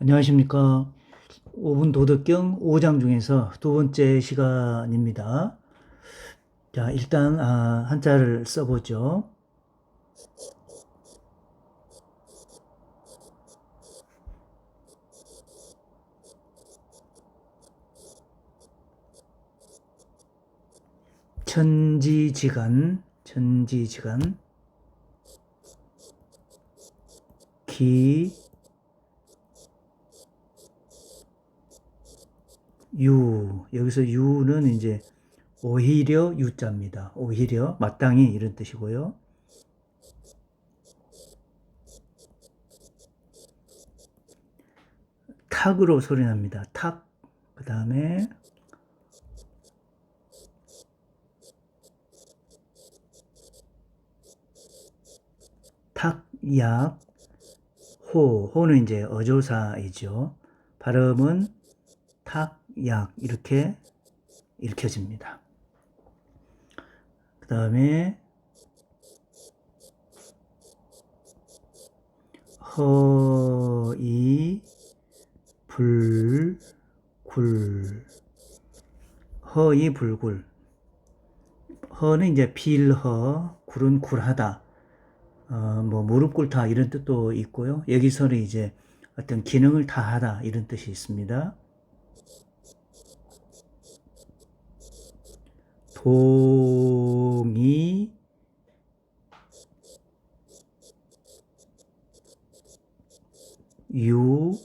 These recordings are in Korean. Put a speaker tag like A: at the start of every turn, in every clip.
A: 안녕하십니까. 5분 도덕경 5장 중에서 두 번째 시간입니다. 자, 일단, 아, 한자를 써보죠. 천지지간, 천지지간, 기, 유 여기서 유는 이제 오히려 유자입니다. 오히려 마땅히 이런 뜻이고요. 탁으로 소리 납니다. 탁. 그 다음에 탁 약 호 호는 이제 어조사이죠. 발음은 탁, 약 이렇게 읽혀집니다. 그 다음에 허이 불 굴. 허이 불굴. 허는 이제 빌허 굴은 굴하다. 어, 뭐 무릎 꿇다 이런 뜻도 있고요. 여기서는 이제 어떤 기능을 다하다 이런 뜻이 있습니다 동이 유출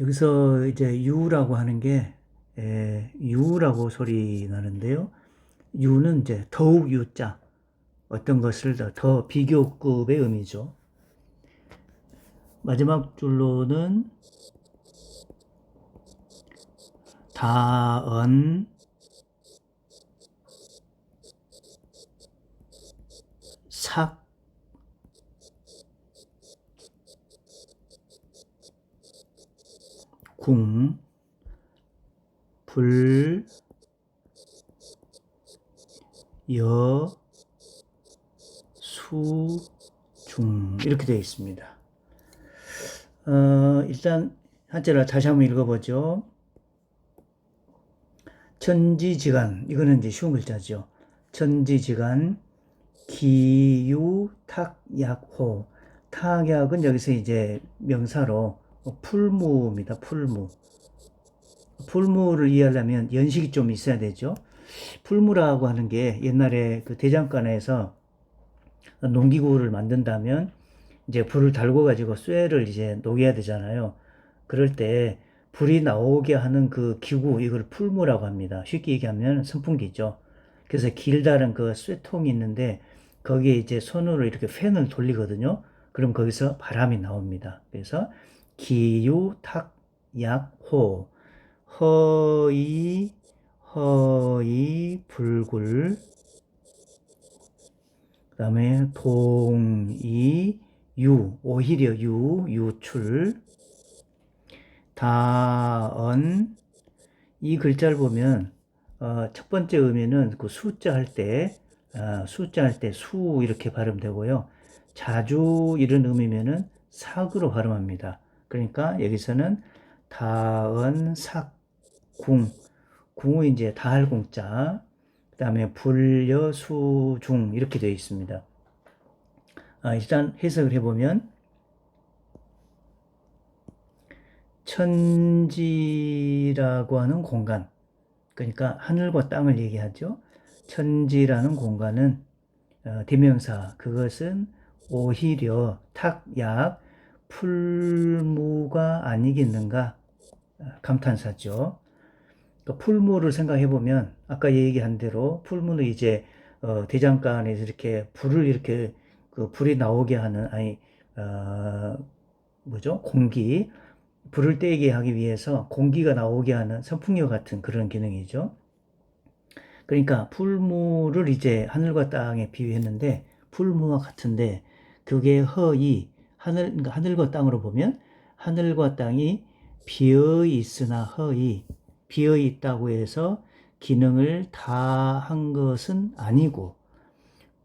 A: 여기서 이제 유라고 하는 게 에, 유라고 소리 나는데요. 유는 이제 더욱 유자 어떤 것을 더, 더 비교급의 의미죠. 마지막 줄로는 다언 삭 궁, 불, 여, 수, 중 이렇게 되어 있습니다. 어, 일단 한자를 다시 한번 읽어보죠. 천지지간 이거는 이제 쉬운 글자죠. 천지지간 기유 탁약호 탁약은 여기서 이제 명사로 풀무입니다. 풀무 풀무를 이해하려면 연식이 좀 있어야 되죠. 풀무라고 하는 게 옛날에 그 대장간에서 농기구를 만든다면 이제 불을 달고 가지고 쇠를 이제 녹여야 되잖아요. 그럴 때 불이 나오게 하는 그 기구 이걸 풀무라고 합니다. 쉽게 얘기하면 선풍기죠. 그래서 길다란 그 쇠통이 있는데 거기에 이제 손으로 이렇게 팬을 돌리거든요. 그럼 거기서 바람이 나옵니다. 그래서 기유 탁약호 허이 허이 불굴 그다음에 동이 유 오히려 유 유출 다언 이 글자를 보면 어, 첫 번째 의미는 그 숫자 할 때, 어, 숫자 할 때 수 이렇게 발음되고요. 자주 이런 의미면은 삭으로 발음합니다. 그러니까 여기서는 다은 삭궁, 궁은 이제 다할 공자, 그 다음에 불여수중 이렇게 되어 있습니다. 아, 일단 해석을 해보면 천지라고 하는 공간, 그러니까 하늘과 땅을 얘기하죠. 천지라는 공간은 어, 대명사, 그것은 오히려 탁약 풀무가 아니겠는가? 어, 감탄사죠. 그 풀무를 생각해 보면 아까 얘기한 대로 풀무는 이제 어, 대장간에서 이렇게 불을 이렇게 그 불이 나오게 하는 아니 어, 뭐죠? 공기 불을 떼게 하기 위해서 공기가 나오게 하는 선풍력 같은 그런 기능이죠. 그러니까 풀무를 이제 하늘과 땅에 비유했는데 풀무와 같은데 그게 허이 하늘 그러니까 하늘과 땅으로 보면 하늘과 땅이 비어 있으나 허이 비어 있다고 해서 기능을 다 한 것은 아니고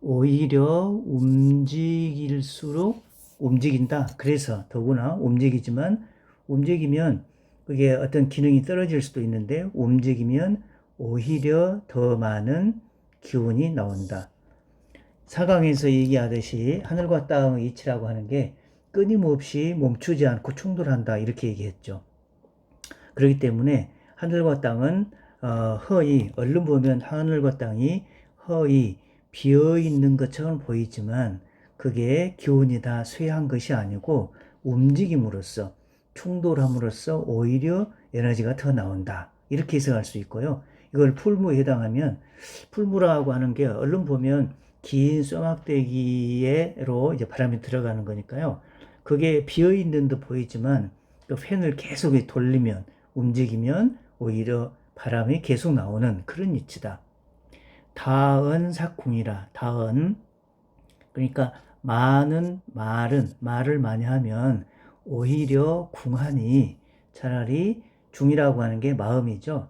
A: 오히려 움직일수록 움직인다. 그래서 더구나 움직이지만 움직이면 그게 어떤 기능이 떨어질 수도 있는데 움직이면 오히려 더 많은 기운이 나온다. 사강에서 얘기하듯이 하늘과 땅의 이치라고 하는 게 끊임없이 멈추지 않고 충돌한다 이렇게 얘기했죠. 그렇기 때문에 하늘과 땅은 어, 허이 얼른 보면 하늘과 땅이 허이 비어 있는 것처럼 보이지만 그게 기운이 다 쇠한 것이 아니고 움직임으로써 충돌함으로써 오히려 에너지가 더 나온다 이렇게 해석할 수 있고요. 이걸 풀무에 해당하면 풀무라고 하는 게 얼른 보면 긴 쏘막대기로 이제 바람이 들어가는 거니까요. 그게 비어 있는 듯 보이지만 또 팬을 계속 돌리면 움직이면 오히려 바람이 계속 나오는 그런 위치다. 다은 사궁이라 다은 그러니까 많은 말은 말을 많이 하면 오히려 궁하니 차라리 중이라고 하는 게 마음이죠.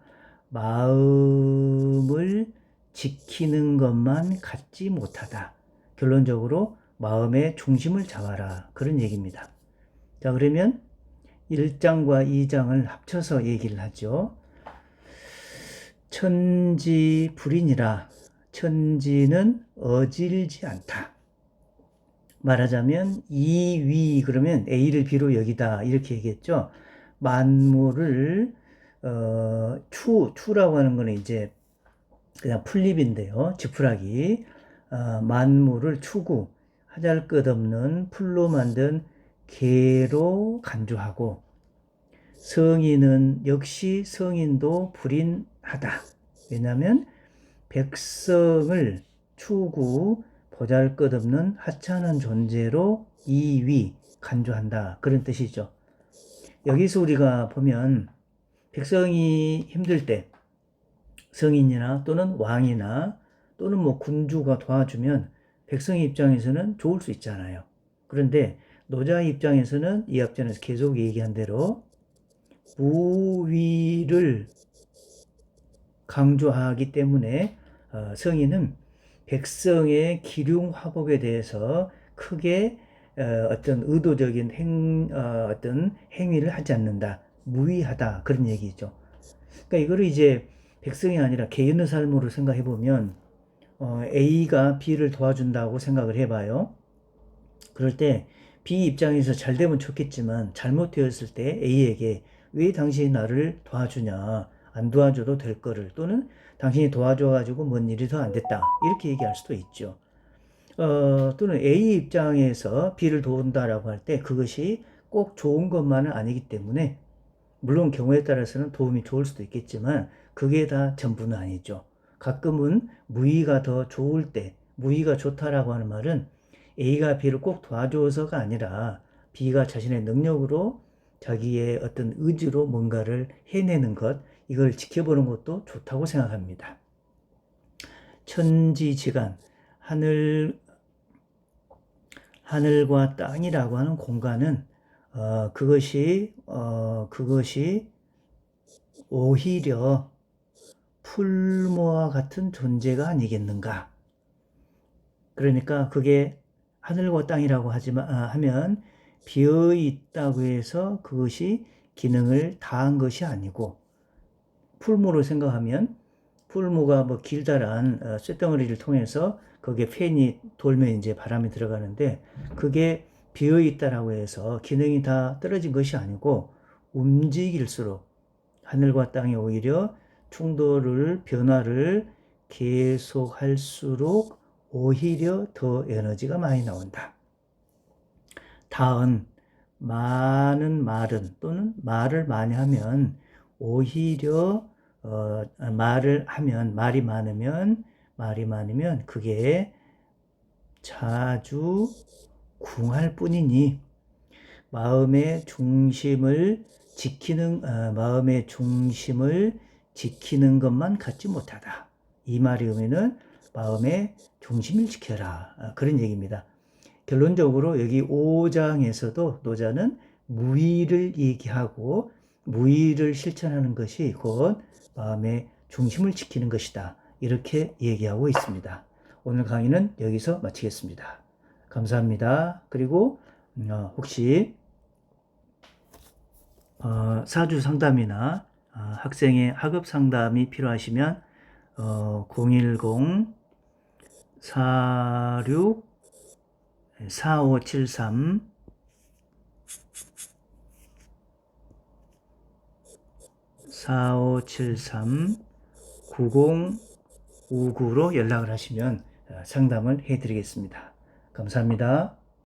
A: 마음을 지키는 것만 갖지 못하다. 결론적으로 마음의 중심을 잡아라. 그런 얘기입니다. 자, 그러면 1장과 2장을 합쳐서 얘기를 하죠. 천지 불인이라 천지는 어질지 않다. 말하자면 이 위 그러면 A를 B로 여기다 이렇게 얘기했죠. 만물을 어, 추 추라고 하는 거는 이제 그냥 풀립인데요. 지푸라기 어, 만물을 추구 하잘 것 없는 풀로 만든 개로 간주하고 성인은 역시 성인도 불인하다. 왜냐하면 백성을 추구 보잘 것 없는 하찮은 존재로 이위 간주한다. 그런 뜻이죠. 여기서 우리가 보면 백성이 힘들 때 성인이나 또는 왕이나 또는 뭐 군주가 도와주면 백성의 입장에서는 좋을 수 있잖아요. 그런데 노자의 입장에서는 이 앞전에서 계속 얘기한 대로 무위를 강조하기 때문에 어, 성인은 백성의 기륭 화복에 대해서 크게 어, 어떤 의도적인 행, 어, 어떤 행위를 하지 않는다. 무위하다. 그런 얘기죠. 그러니까 이거를 이제 백성이 아니라 개인의 삶으로 생각해 보면 어, A가 B를 도와준다고 생각을 해봐요. 그럴 때 B 입장에서 잘 되면 좋겠지만 잘못되었을 때 A에게 왜 당신이 나를 도와주냐 안 도와줘도 될 거를 또는 당신이 도와줘가지고 뭔 일이 더 안 됐다 이렇게 얘기할 수도 있죠. 어, 또는 A 입장에서 B를 도운다라고 할 때 그것이 꼭 좋은 것만은 아니기 때문에 물론 경우에 따라서는 도움이 좋을 수도 있겠지만 그게 다 전부는 아니죠. 가끔은 무의가 더 좋을 때 무의가 좋다라고 하는 말은 A가 B를 꼭 도와줘서가 아니라 B가 자신의 능력으로 자기의 어떤 의지로 뭔가를 해내는 것 이걸 지켜보는 것도 좋다고 생각합니다. 천지지간 하늘 하늘과 땅이라고 하는 공간은 어, 그것이 어, 그것이 오히려 풀모와 같은 존재가 아니겠는가? 그러니까 그게 하늘과 땅이라고 하지만 아, 하면 비어 있다고 해서 그것이 기능을 다한 것이 아니고 풀모로 생각하면 풀모가 뭐 길다란 어, 쇳덩어리를 통해서 거기에 팬이 돌면 이제 바람이 들어가는데 그게 비어 있다라고 해서 기능이 다 떨어진 것이 아니고 움직일수록 하늘과 땅이 오히려 충돌을 변화를 계속할수록 오히려 더 에너지가 많이 나온다. 다은 많은 말은 또는 말을 많이 하면 오히려 어, 말을 하면 말이 많으면 말이 많으면 그게 자주 궁할 뿐이니 마음의 중심을 지키는 어, 마음의 중심을 지키는 것만 갖지 못하다. 이 말의 의미는 마음의 중심을 지켜라. 어, 그런 얘기입니다. 결론적으로 여기 5장에서도 노자는 무의를 얘기하고 무의를 실천하는 것이 곧 마음의 중심을 지키는 것이다. 이렇게 얘기하고 있습니다. 오늘 강의는 여기서 마치겠습니다. 감사합니다. 그리고 어, 혹시 어, 사주 상담이나 아, 학생의 학업 상담이 필요하시면 어, 010 46 4573 4573 9059로 연락을 하시면 어, 상담을 해드리겠습니다. 감사합니다.